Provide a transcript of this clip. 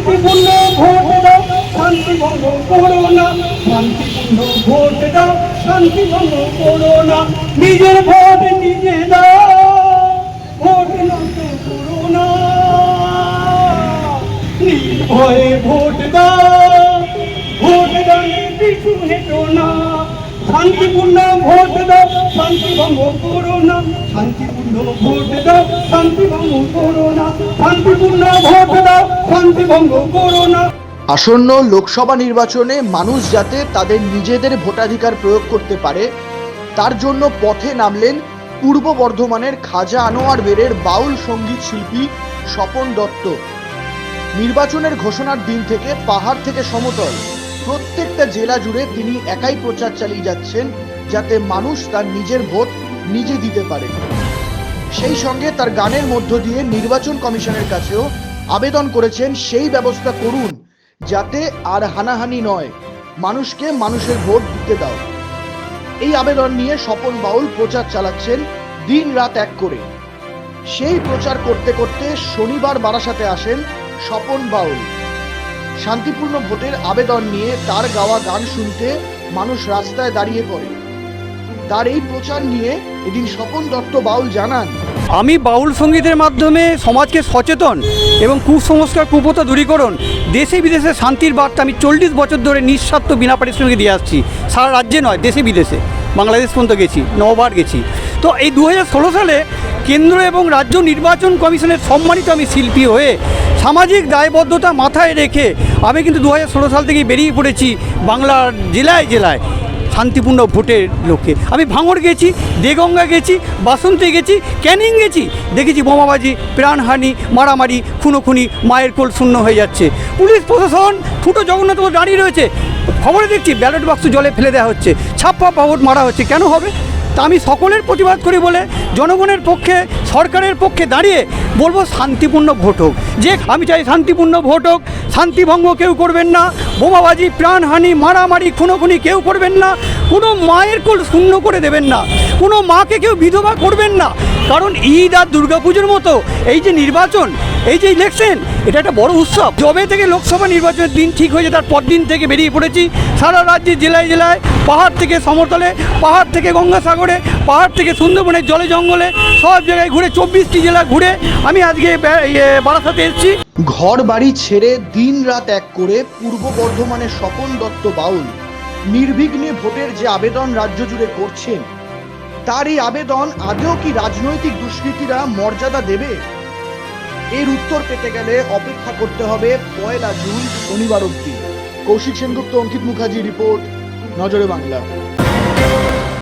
শান্তিপূর্ণ ভোট দাও শান্তি ভঙ্গ করো না। শান্তিপূর্ণ ভোট দাও শান্তি ভঙ্গ করো না। নিজের ভোট নিজে দাও, ভোট নষ্ট করো না। নির্ভয়ে ভোট দাও, ভোট দানে পিছু হেঁটো না। শান্তিপূর্ণ ভোট দাও শান্তি ভঙ্গ করো না। শান্তিপূর্ণ ভোট দাও শান্তি ভঙ্গ করো না। শান্তিপূর্ণ ভোট দাও শান্তি ভঙ্গ করো না। আসন্ন লোকসভা নির্বাচনে মানুষ যাতে তাদের নিজেদের ভোটাধিকার প্রয়োগ করতে পারে, তার জন্য পথে নামলেন পূর্ব বর্ধমানের খাজা আনোয়ার বেরের বাউল সংগীত শিল্পী স্বপন দত্ত। নির্বাচনের ঘোষণার দিন থেকে পাহাড় থেকে সমতল। প্রত্যেকটা জেলা জুড়ে তিনি একাই প্রচার চালিয়ে যাচ্ছেন যাতে মানুষ তার নিজের ভোট নিজে দিতে পারে। সেই সঙ্গে তার গানের মধ্য দিয়ে নির্বাচন কমিশনের কাছেও আবেদন করেছেন, সেই ব্যবস্থা করুন যাতে আর হানাহানি নয়। মানুষকে মানুষের ভোট দিতে দাও। এই আবেদন নিয়ে স্বপন বাউল প্রচার চালাচ্ছেন দিন রাত এক করে। সেই প্রচার করতে করতে শনিবার বারাসাতে আসেন স্বপন বাউল। শান্তিপূর্ণ ভোটের আবেদন নিয়ে তার গাওয়া গান শুনতে মানুষ রাস্তায় দাঁড়িয়ে পড়ে। তার এই প্রচার নিয়ে এদিন স্বপন দত্ত বাউল জানান, আমি বাউল সঙ্গীতের মাধ্যমে সমাজকে সচেতন এবং কুসংস্কার কুপথা দূরীকরণ, দেশে বিদেশে শান্তির বার্তা আমি চল্লিশ বছর ধরে নিঃস্বার্থ বিনা পারিশ্রমিক দিয়ে আসছি। সারা রাজ্যে নয়, দেশে বিদেশে। বাংলাদেশ পর্যন্ত গেছি, নবার গেছি। তো এই দু হাজার ষোলো সালে কেন্দ্র এবং রাজ্য নির্বাচন কমিশনের সম্মানিত আমি শিল্পী হয়ে সামাজিক দায়বদ্ধতা মাথায় রেখে আমি কিন্তু দু হাজার ষোলো সাল থেকেই বেরিয়ে পড়েছি বাংলার জেলায় জেলায় শান্তিপূর্ণ ভোটের লক্ষ্যে। আমি ভাঙড় গেছি, দেগঙ্গা গেছি, বাসন্তী গেছি, ক্যানিং গেছি, দেখেছি বোমাবাজি, প্রাণহানি, মারামারি, খুনোখুনি, মায়ের কোল শূন্য হয়ে যাচ্ছে। পুলিশ প্রশাসন, ফুটো জগন্নাথপুর দাঁড়িয়ে রয়েছে। খবরে দেখছি, ব্যালট বাক্স জলে ফেলে দেওয়া হচ্ছে, ছাপ্পা ভোট মারা হচ্ছে। কেন হবে? তা আমি সকলের প্রতিবাদ করি বলে জনগণের পক্ষে, সরকারের পক্ষে দাঁড়িয়ে বলব শান্তিপূর্ণ ভোট হোক। যে আমি চাই শান্তিপূর্ণ ভোট হোক শান্তিভঙ্গ কেউ করবেন না, বোমাবাজি, প্রাণহানি, মারামারি, খুনোখুনি কেউ করবেন না, কোনো মায়ের কোল শূন্য করে দেবেন না, কোনো মাকে কেউ বিধবা করবেন না কারণ ঈদ আর দুর্গাপুজোর মতো এই যে নির্বাচন, এই যে ইলেকশন এটা একটা বড় উৎসব। জবে থেকে লোকসভা নির্বাচনের দিন ঠিক হয়েছে, তার পর দিন থেকে বেরিয়ে পড়েছি। সারা রাজ্যে, জেলায় জেলায়, পাহাড় থেকে সমতলে, পাহাড় থেকে গঙ্গাসাগরে, পাহাড় থেকে সুন্দরবনের জলে জঙ্গলে, সব জায়গায় ঘুরে চব্বিশটি জেলা ঘুরে আমি আজকে বারাসাতে এসেছি। ঘর বাড়ি ছেড়ে দিন রাত এক করে পূর্ব বর্ধমানের স্বপন দত্ত বাউল নির্বিঘ্নে ভোটের যে আবেদন রাজ্য জুড়ে করছেন তার এই আবেদন আদৌ কি রাজনৈতিক দুষ্কৃতীরা মর্যাদা দেবে? এর উত্তর পেতে গেলে অপেক্ষা করতে হবে পয়লা জুন শনিবার অব্দি কৌশিক সেনগুপ্ত, অঙ্কিত মুখার্জি রিপোর্ট, নজরে বাংলা।